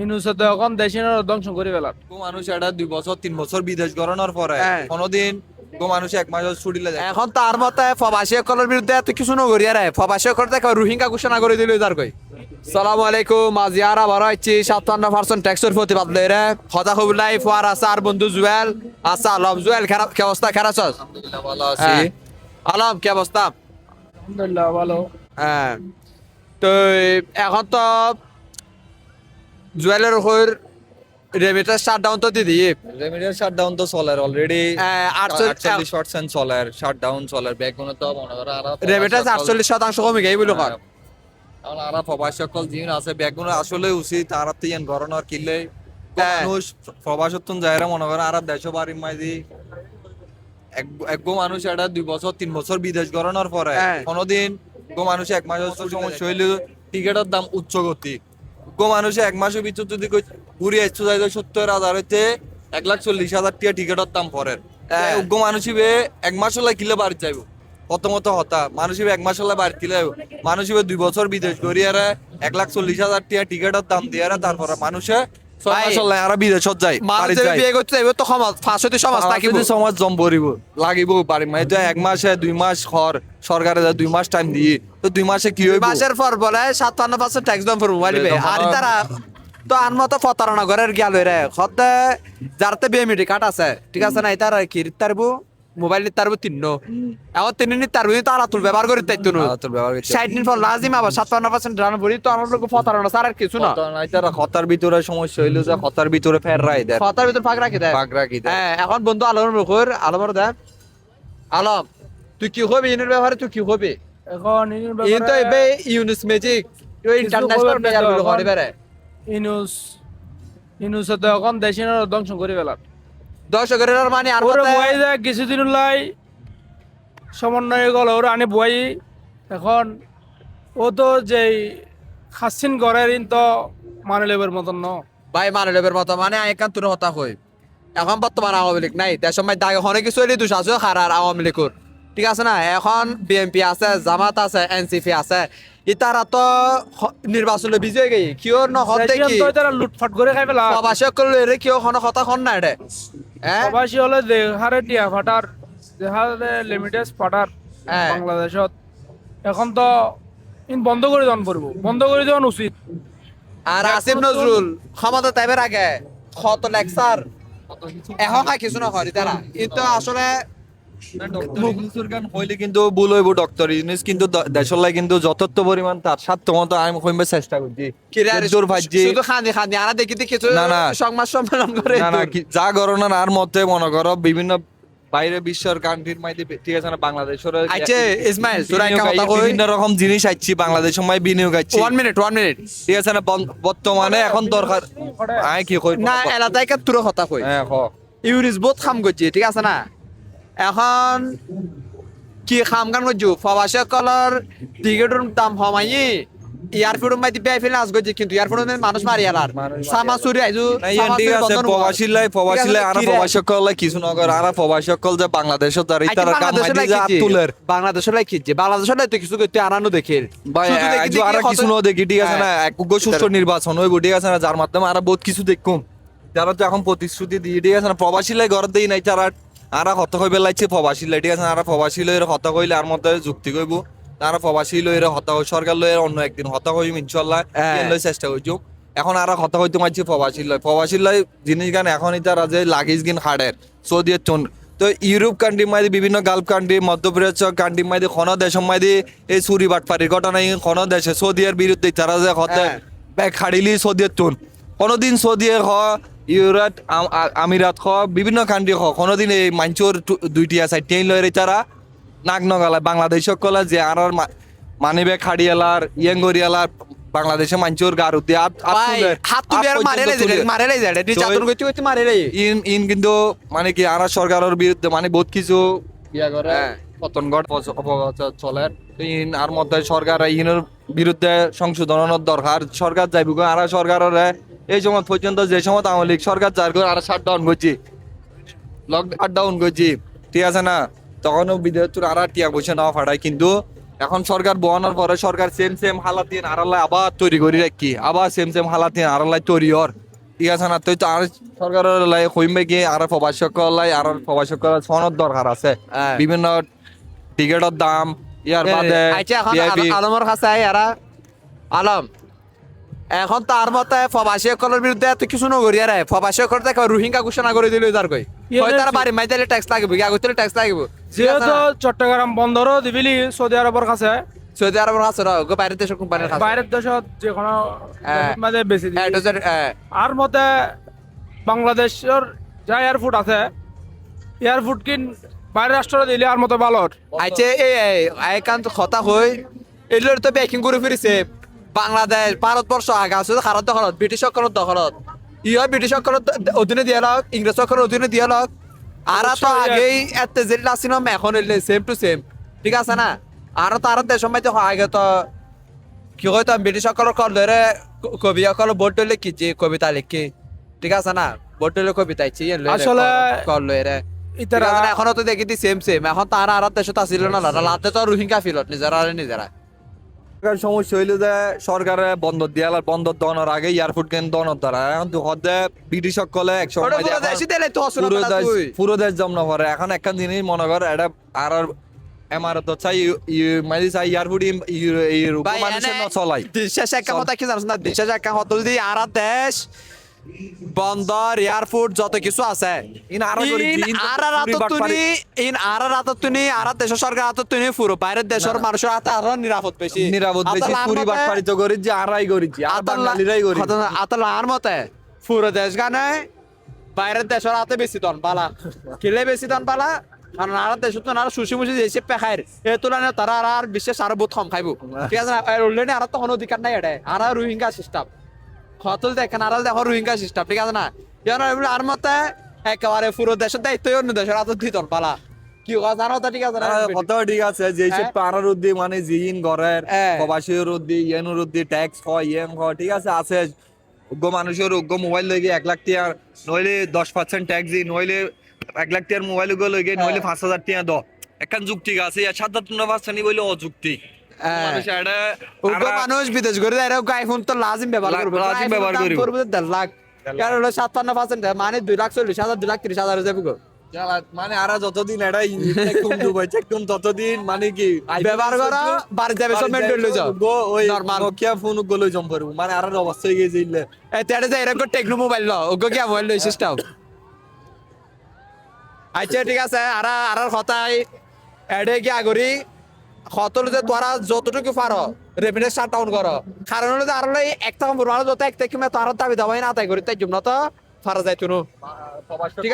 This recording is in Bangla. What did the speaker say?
ইনুসে তো এখন দেশের ধ্বংস করে ফেলার গো মানুষ এটা দুই বছর তিন বছর বিদেশ গড়ানোর পরে হ্যাঁ। কোনোদিন গো মানুষ এক মাস ছুটিলে যায়। এখন তার মতে প্রবাসী সকলের বিরুদ্ধে এত কিছু নগরী রে প্রবাসী সকল দেখো রোহিঙ্গা ঘোষণা করে দিল তার কই সালামু আলাইকুম আজি আর আবার হচ্ছে সাতান্ন পার্সেন্ট ট্যাক্সের প্রতিবাদ লই রে কথা কবুলাই ফুয়ার আছে আর বন্ধু জুয়েল আছে আলম জুয়েল খারাপ কি অবস্থা খারাপ আছস ভালো আছি। হ্যাঁ। আলম কি অবস্থা আলহামদুলিল্লাহ ভালো। হ্যাঁ তো এখন তো জুয়েলের উপর রেমিটার শাট ডাউন তো দিদি রেমিডিয়াল শাটডাউন তো চলে অলরেডি হ্যাঁ, আটচল্লিশ- আটচল্লিশ পার্সেন্ট চলে শাটডাউন চলে বেগুনে তো মনে করো আর রেমিটার আটচল্লিশ শতাংশ কমে গেই বলে কর এখন আর। প্রবাস সকল জিন আছে বেগুনে আসলে উচিত আর তিয়ান গরনার কিলে। হ্যাঁ। মানুষ প্রবাসত্তন যায়রা মনে করো আর দেশ বাড়ি মাইদি। এক গো মানুষ এটা দুই বছর তিন বছর বিদেশ গড়ানোর পরে। হ্যাঁ। কোনোদিন গো মানুষ এক মাস সমস্যা হইলে টিকেটের দাম উচ্চ গতি। গো মানুষ এক মাসের ভিতর যদি ঘুরে আসতে যাই সত্তর হাজার হইতে এক লাখ চল্লিশ হাজার টিয়া টিকেটের দাম পরের। হ্যাঁ। গো মানুষ এক মাস হলে কিলে বাড়ি যাইব? প্রথমত হতা মানুষ এক মাস হলে বাড়ি কিলে মানুষ দুই বছর বিদেশ করিয়ারে এক লাখ চল্লিশ হাজার টিয়া টিকেটের দাম দিয়ে তারপরে মানুষে আর যায় বিয়ে করতে যাইব তো সমাজ ফাঁসতি সমাজ থাকিব। সমাজ জম পড়িব লাগিব বাড়ি মানে এক মাসে দুই মাস খর সরকারে যা দুই মাস টাইম দিয়ে তো দুই মাসে কি হইব? মাসের পর বলে সাতান্ন পার্সেন্ট ট্যাক্স দাম পড়ব মালিবে আর তারা তো আন মতো প্রতারণা করার গেল রে সদ্যে যারতে বিএমইডি কার্ড আছে ঠিক আছে না তার কি তারবো মোবাইল নিতে পারব তিন্ন এখন তিন নিতে পারব তারা তুল ব্যবহার করে তাই ব্যবহার দিন পর লাজিম আবার সাতান্ন পার্সেন্ট রান বলি তো আমার লোক ছাড়া আর কিছু না। খতার ভিতরে সমস্যা হইল যে খতার ভিতরে ফের রাই দেয় কথার ভিতর ফাঁক রাখি দেয়। পাক রাখি দেয়। হ্যাঁ এখন বন্ধু আলমের মুখর আলমের দেখ। আলম তুই কি হবি ইনের ব্যবহারে? তুই কি হবি? এখন তো এবে ইউনিস ম্যাজিক ওই ইন্টারন্যাশনাল প্লেয়ারগুলো এখন। করে বেড়ে ইনুস ইনুসে তো এখন দেশের ধ্বংস করে ফেলার। দর্শকের মানে আর ওরে বই যায় কিছুদিন লাই সমন্বয় গেল ওরা আনি বই এখন ও তো যেই খাসিন ঘরের ইন তো মানে লেবের মতন ন। ভাই মানলেবের মতো মানে একান্ত হতা হই এখন বর্তমান আওয়ামী লীগ নাই তার সময় দাগে অনেক কিছু হইলে দুশ আছে খারার আওয়ামী লীগের। ঠিক আছে না? এখন বিএনপি আছে জামাত আছে এনসিপি আছে। ইতারা তো নির্বাচনে বিজয় গেই কিয় নহতে কি? লুটফাট করে খাই প্রবাসী করলে এরে কিয় কোনো কথা কন না রে? প্রবাসী হলে দেহারে টিয়া ফাটার দেহারে লিমিটেড ফাটার হ্যাঁ। বাংলাদেশত। এখন তো ইন বন্ধ করে দেওয়ান পড়ব বন্ধ করে দেওয়ান উচিত। আর আসিফ নজরুল ক্ষমতা তাইবের আগে কত লেকচার এখন খাই কিছু নকরি তারা কিন্তু আসলে হইলে কিন্তু ভুল হইব ডক্টর ইউনিস কিন্তু দ- কিন্তু যথার্থ পরিমাণ তার সাধ্য মতো আমি কইবার চেষ্টা করছি। কিরে আর শুধু খান্দি খান্দি আনা দেখি দেখি না, না। সংবাদ সম্মেলন করে। না না কি- যা আর মতে মনে করো বিভিন্ন বাইরে বিশ্বের কান্ট্রির মাইতে ঠিক আছে না বাংলাদেশের ইসমাইল তোরা একটা কথা কই। বিভিন্ন রকম জিনিস আইছি বাংলাদেশ সময় বিনিয়োগ আইছি। মিনিট ওয়ান মিনিট ঠিক আছে না বর্তমানে এখন দরকার কি কই না এলাকায় কা কথা কই। হ্যাঁ হ। ইউরিস বহুত খাম করছি ঠিক আছে না? এখন কি খাম গান করছ প্রবাসী কলর টিকেটের দাম হমাই এয়ারপোর্ট মাই দিবে আইফেলে করছি কিন্তু এয়ারপোর্ট মানুষ মারি আলার সামা চুরি আইজু না, ঠিক আছে আর সকল কিছু নগর আর সকল যে বাংলাদেশত আর আচ্ছা, ইতারা কাম যে হাত তুলের বাংলাদেশের লাই কিছে বাংলাদেশের লাই তো কিছু করতে আনানো দেখে। ভাই আর কিছু ন দেখি ঠিক আছে না? হ্যাঁ। এক সুষ্ঠু নির্বাচন হইব ঠিক আছে না? যার মাধ্যমে আর বহুত কিছু দেখুম। যারা তো এখন প্রতিশ্রুতি দিয়ে ঠিক আছে না? প্রবাসী লাই ঘর দেই নাই তারা আর হত কইবে লাইছে প্রবাসী লাই ঠিক আছে আর প্রবাসী লই হত কইলে আর মধ্যে যুক্তি কইব তারা প্রবাসী হত কই সরকার লই অন্য একদিন হত কইম ইনশাআল্লাহ হ্যাঁ। লই চেষ্টা করছ এখন আর হত কইতে মারছি প্রবাসী লই প্রবাসী লই জিনিস গান এখনই তারা যে লাগিস গিন হাড়ের সৌদি চন তো ইউরোপ কান্ট্রি মাইদি বিভিন্ন গালফ কান্ট্রি মধ্যপ্রাচ্য কান্ট্রি মাইদি কোন দেশ মাইদি এই চুরি বাটপারির ঘটনা কোন দেশে সৌদিয়ার বিরুদ্ধে তারা যে হতে হ্যাঁ। ব্যাগ খাড়িলি সৌদিয়ার তুন কোনোদিন সৌদিয়ার হ ইউরাট আম- আমিরাত হ বিভিন্ন কান্ট্রি হ কোনোদিন এই মাঞ্চুর দুইটিয়া চারটিয়াই লয় তারা নাক নগালায় বাংলাদেশ কলা যে আর মানি ব্যাগ খাড়িয়ালার ইয়েঙ্গরিয়ালার বাংলাদেশে মাঞ্চুর গার হাত মারে। মারে মারে ইন ইন কিন্তু মানে কি আর সরকারের বিরুদ্ধে মানে বহুত কিছু ইয়া করে হ্যাঁ। পতন চলে। ইন আর মধ্যে সরকার ইনের বিরুদ্ধে সংশোধনের দরকার। সরকার যাইব আর সরকারের এই সময় পর্যন্ত যে সময় আওয়ামী লীগ সরকার যার করে আর শাট ডাউন করছি লকডাউন করছি। ঠিক আছে না? তখনও বিদেশ আর টিয়া বসে না ফাটাই কিন্তু এখন সরকার বহানোর পরে সরকার সেম সেম হালাত দিন আড়ালাই আবার তৈরি করি রাখি আবার সেম সেম হালাত দিন আড়ালাই তৈরি হর ঠিক আছে না? তুই তো আর সরকারের লাই কইমে গিয়ে আর প্রবাসক লাই আর প্রবাসক সনদ দরকার আছে। হ্যাঁ। বিভিন্ন টিকেটের দাম ইয়ার বাদে আচ্ছা VIP কাছে আলম। এখন তার মতে প্রবাসী সকলের বিরুদ্ধে এত কিছু নগরী আরে প্রবাসী সকল থেকে রোহিঙ্গা ঘোষণা করে দিল যার কই হয় তারা বাড়ি মাই দিলে ট্যাক্স লাগবে কি আগুতে ট্যাক্স লাগবে। যেহেতু চট্টগ্রাম বন্দরও দিবিলি সৌদি আরবের কাছে। সৌদি আরবের কাছে গো বাইরের দেশের কোম্পানির কাছে। বাইরের দেশত যে কোনো। মাঝে বেশি আর মতে বাংলাদেশের যা এয়ারপোর্ট আছে এয়ারপোর্ট কিন বাইরের রাষ্ট্র দিলে আর মতো ভালো আইছে এই এই একান্ত কথা হই এগুলোর তো ব্যাকিং করে ফিরেছে বাংলাদেশ ভারতবর্ষ আগে আছে তো খারাপ দখলত ব্রিটিশ সকলের দখলত। ইয় ব্রিটিশ সকলের অধীনে দিয়ে লক ইংরেজ সকলের অধীনে দিয়ে লক আর তো আগেই এত জেল আসিন এখন এলে সেম টু সেম ঠিক আছে না? আর তো আর দেশ সময় তো আগে তো কি হয় তো ব্রিটিশ সকলের কল ধরে কবি সকল বোর্ড লিখিছি কবিতা লিখি। ঠিক আছে না? বোর্ড কবিতা ইচ্ছি আসলে- কল না? এখনও তো দেখি সেম সেম এখন তারা আর দেশত আসিল না লাতে তো রোহিঙ্গা ফিলত নিজেরা নিজেরা সমস্যা হইল যে সরকারে বন্দর আর বন্দর দনের আগে এয়ারপোর্ট কেন দনের দ্বারা? এখন তো হদে ব্রিটিশ সকলে পুরো দেশ জম করে। এখন একখান জিনিস মনে কর এটা আর আর এমারত চাই মানে চাই এয়ারপোর্ট মানুষের চলাই। দিন শেষে একটা কথা কি জানো না? দিন শেষে একটা কথা যদি আর দেশ বন্দর এয়ারপোর্ট যত কিছু আছে। ইন আরও ইন আর আর সরকার পুরো বাইরের দেশের মানুষের হাতে আরও নিরাপদ বেশি। নিরাপদ বেশি আরাই করিছি আর বাঙালিরাই আতাল- আর মতে পুরো দেশ গানে বাইরের দেশের হাতে বেশি দন পালা কিলে বেশি দন পালা কারণ আর দেশ তো আর যেসে পেখায় এ তুলনায় তারা আর আর বিশেষ আরও বহুত কম খাইব। ঠিক আছে না? অলরেডি আর তো কোনো অধিকার নাই এটা আর রোহিঙ্গা সিস্টেম হতল দেখেন আর দেখো রোহিঙ্গা সিস্টেম ঠিক আছে না? ইয়ার আর মতে একেবারে পুরো দেশের দায়িত্ব অন্য দেশের পালা। কি কথা ঠিক আছে ঠিক আছে যে সে হ্যাঁ। পাড়ার উদ্দি মানে জিন ঘরের হ্যাঁ। প্রবাসীর উদ্দি ইয়েনুর উদ্দি ট্যাক্স হয় ইয়েন হয় ঠিক আছে আছে। উগ্র মানুষের উগ্র মোবাইল লইগে এক লাখ টিয়ার নইলে দশ পার্সেন্ট ট্যাক্স দি নইলে এক লাখ টিয়ার মোবাইলগুলো লইগে নইলে পাঁচ হাজার টিয়া দ। একখান যুক্তি আছে আর সাতান্ন পার্সেন্ট বলে অযুক্তি। মানুষ এটা উগ্র আরা- মানুষ বিদেশ করে দেয় এরকম আইফোন তো লাজিম ব্যবহার লা- করবে। লাজিম ব্যবহার দাম দেড় লাখ। কারণ হলো সাতান্ন পার্সেন্ট মানে দুই লাখ চল্লিশ হাজার দুই লাখ তিরিশ হাজার যাবে গো। জ্বালা- মানে আরা যতদিন এটা চেকটুম ডুবাই চেকটুম ততদিন মানে কি ব্যবহার করা বাড়ি যাবে সব মেনটেন লই যাও। ওই Normal. ফোনগুলো জম করব মানে আর অবস্থা হয়ে গেছে এরকম টেকনো মোবাইল ল ওগো কি মোবাইল লই সিস্টেম আচ্ছা ঠিক আছে আর আর কথাই এডে কি আগরি? কতল যে তোরা যতটুকু পারো রেভিনিউ শাট ডাউন করো। কারণ হলো যে আর একটা যত এক থেকে তোরা দাবি দাবাই না তাই করি তাই জন্য তো ফারা যাইতো ঠিক আছে?